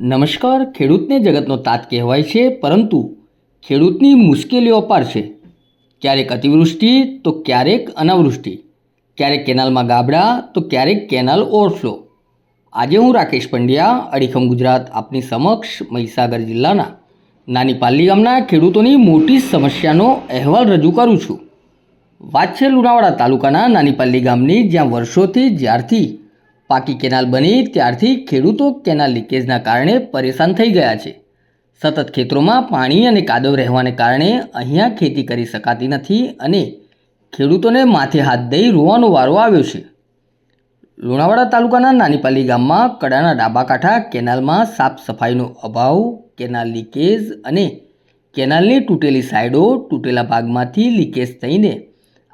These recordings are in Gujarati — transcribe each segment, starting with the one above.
નમસ્કાર, ખેડૂતને જગતનો તાત કહેવાય છે, પરંતુ ખેડૂતની મુશ્કેલીઓ અપાર છે. ક્યારેક અતિવૃષ્ટિ, તો ક્યારેક અનાવૃષ્ટિ. ક્યારેક કેનાલમાં ગાબડા, તો ક્યારેક કેનાલ ઓવરફ્લો. આજે હું રાકેશ પંડ્યા, અડીખમ ગુજરાત, આપની સમક્ષ મહીસાગર જિલ્લાના નાની પાલ્લી ગામના ખેડૂતોની મોટી સમસ્યાનો અહેવાલ રજૂ કરું છું. વાત છે લુણાવાડા તાલુકાના નાનીપાલ્લી ગામની, જ્યાં વર્ષોથી જ્યારથી પાકી કેનાલ બની ત્યારથી ખેડૂતો કેનાલ લીકેજના કારણે પરેશાન થઈ ગયા છે. સતત ખેતરોમાં પાણી અને કાદવ રહેવાને કારણે અહીંયા ખેતી કરી શકાતી નથી અને ખેડૂતોને માથે હાથ દઈ રોવાનો વારો આવ્યો છે. લુણાવાડા તાલુકાના નાનીપાલી ગામમાં કડાના ડાબા કાંઠા કેનાલમાં સાફ સફાઈનો અભાવ, કેનાલ લીકેજ અને કેનાલની તૂટેલી સાઈડો તૂટેલા ભાગમાંથી લીકેજ થઈને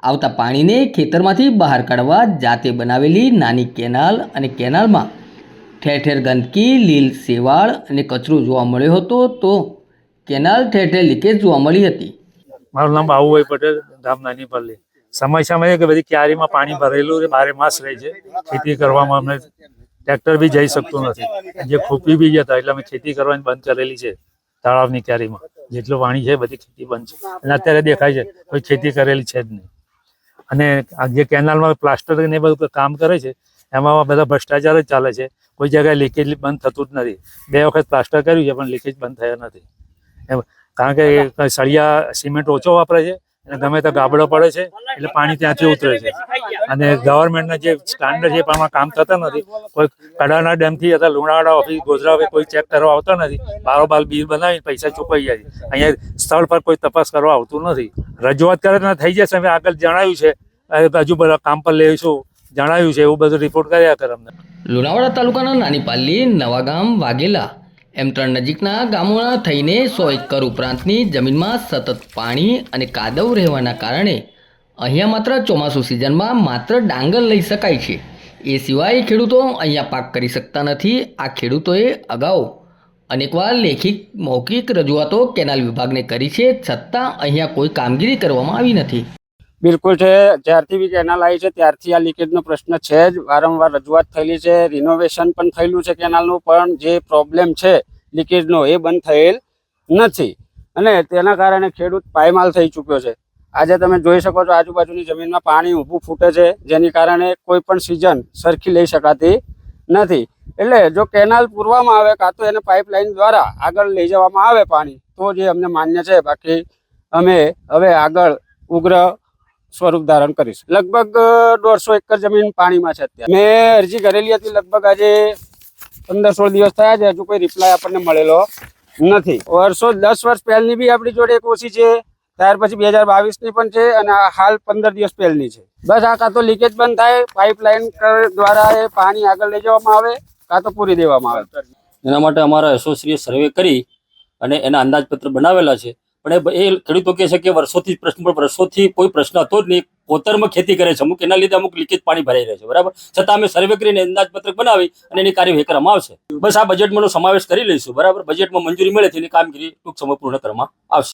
આવતા પાણીને ખેતરમાંથી બહાર કાઢવા જાતે બનાવેલી નાની કેનાલ અને કેનાલમાં ઠેર ઠેર ગંદકી, લીલ શેવાળ અને કચરો જોવા મળ્યો હતો તો કેનાલ ઠેર ઠેર લીકેજ જોવા મળી હતી. મારું નામ બાબુભાઈ પટેલ, ગામ નાનીપલ્લી. સમસ્યામાં એ કે બધી ક્યારીમાં પાણી ભરેલું છે, બારે માસ રહે છે. ખેતી કરવામાં અમને ટ્રેક્ટર બી જઈ શકતું નથી. જે ખૂપી બી જતા, એટલે અમે ખેતી કરવાની બંધ કરેલી છે, તળાવની ક્યારીમાં. જેટલું પાણી છે, બધી ખેતી બંધ છે. અને અત્યારે દેખાય છે, કોઈ ખેતી કરેલી છે જ નહીં. અને જે કેનાલમાં પ્લાસ્ટર ને એ બધું કામ કરે છે એમાં બધા ભ્રષ્ટાચાર જ ચાલે છે. કોઈ જગ્યાએ લીકેજ બંધ થતું જ નથી. બે વખત પ્લાસ્ટર કર્યું છે પણ લીકેજ બંધ થયા નથી. એમ કારણ કે સળિયા સિમેન્ટ ઓછો વાપરે છે અને ગમે તો ગાબડો પડે છે, એટલે પાણી ત્યાંથી ઉતરે છે. અને ગવર્મેન્ટના જે સ્ટાન્ડર્ડ છે, એ કામ થતા નથી. કોઈ કડાના ડેમથી અથવા લુણાવાડા ઓફિસ ગોધરા કોઈ ચેક કરવા આવતા નથી. બારોબાર બિલ બનાવીને પૈસા ચૂકવાઈ જાય છે. અહીંયા સ્થળ પર કોઈ તપાસ કરવા આવતું નથી. રજૂઆત કરે તો થઈ જશે. અમે આગળ જણાવ્યું છે. હજુ બધા કામ પર લઈશું. જણાવ્યું છે. એવું બધું રિપોર્ટ કર્યા કરે અમને. લુણાવાડા તાલુકાના નાની પાલ્લી નવાગામ વાઘેલા એમ ત્રણ નજીકના ગામોના થઈને સો એકર ઉપરાંતની જમીનમાં સતત પાણી અને કાદવ રહેવાના કારણે અહીંયા માત્ર ચોમાસું સિઝનમાં માત્ર ડાંગર લઈ શકાય છે. એ સિવાય ખેડૂતો અહીંયા પાક કરી શકતા નથી. આ ખેડૂતોએ અગાઉ અનેકવાર લેખિત, મૌખિક રજૂઆતો કેનાલ વિભાગને કરી છે. છતાં અહીંયા કોઈ કામગીરી કરવામાં આવી નથી. બિલકુલ છે. જ્યારથી બી કેનાલ આવી છે, ત્યારથી આ લીકેજનો પ્રશ્ન છે જ. વારંવાર રજૂઆત થયેલી છે. રિનોવેશન પણ થયેલું છે કેનાલનું, પણ જે પ્રોબ્લેમ છે લીકેજનો એ બંધ થયેલ નથી. અને તેના કારણે ખેડૂત પાયમાલ થઈ ચૂક્યો છે. આજે તમે જોઈ શકો છો, આજુબાજુની જમીનમાં પાણી ઊભું ફૂટે છે, જેની કારણે કોઈ પણ સિઝન સરખી લઈ શકાતી નથી. એટલે જો કેનાલ પૂરવામાં આવે, કાં તો એને પાઇપલાઇન દ્વારા આગળ લઈ જવામાં આવે પાણી, તો જે અમને માન્ય છે. બાકી અમે હવે આગળ ઉગ્ર સ્વરૂપ ધારણ કરીશું. લગભગ દોઢસો એકર જમીન પાણીમાં છે અત્યારે. મેં અરજી કરેલી હતી લગભગ આજે પંદર સોળ દિવસ થયા છે, હજુ કોઈ રિપ્લાય આપણને મળેલો નથી. વર્ષો, દસ વર્ષ પહેલની બી આપણી જોડે એક ઓછી છે, ત્યાર પછી બે હજાર બાવીસની પણ છે અને હાલ પંદર દિવસ પહેલની છે. બસ આ કાં તો લીકેજ બંધ થાય પાઇપલાઇન દ્વારા એ પાણી આગળ લઈ જવામાં આવે, કાં તો પૂરી દેવામાં આવે. એના માટે અમારા એસોસિએ સર્વે કરી અને એના અંદાજપત્ર બનાવેલા છે. પણ એ ખેડૂતો કહે છે કે વર્ષોથી પ્રશ્ન, પણ વર્ષોથી કોઈ પ્રશ્ન હતો જ નહીં. કોતરમાં ખેતી કરે છે. અમુક એના લીધે અમુક લીકેજ પાણી ભરાઈ રહે છે. બરાબર? છતાં અમે સર્વે કરીને અંદાજપત્રક બનાવી અને એની કાર્યવાહી કરવામાં આવશે. બસ આ બજેટમાં એનો સમાવેશ કરી લઈશું. બરાબર? બજેટમાં મંજૂરી મળે તેની કામગીરી ટૂંક સમય પૂર્ણ કરવામાં આવશે.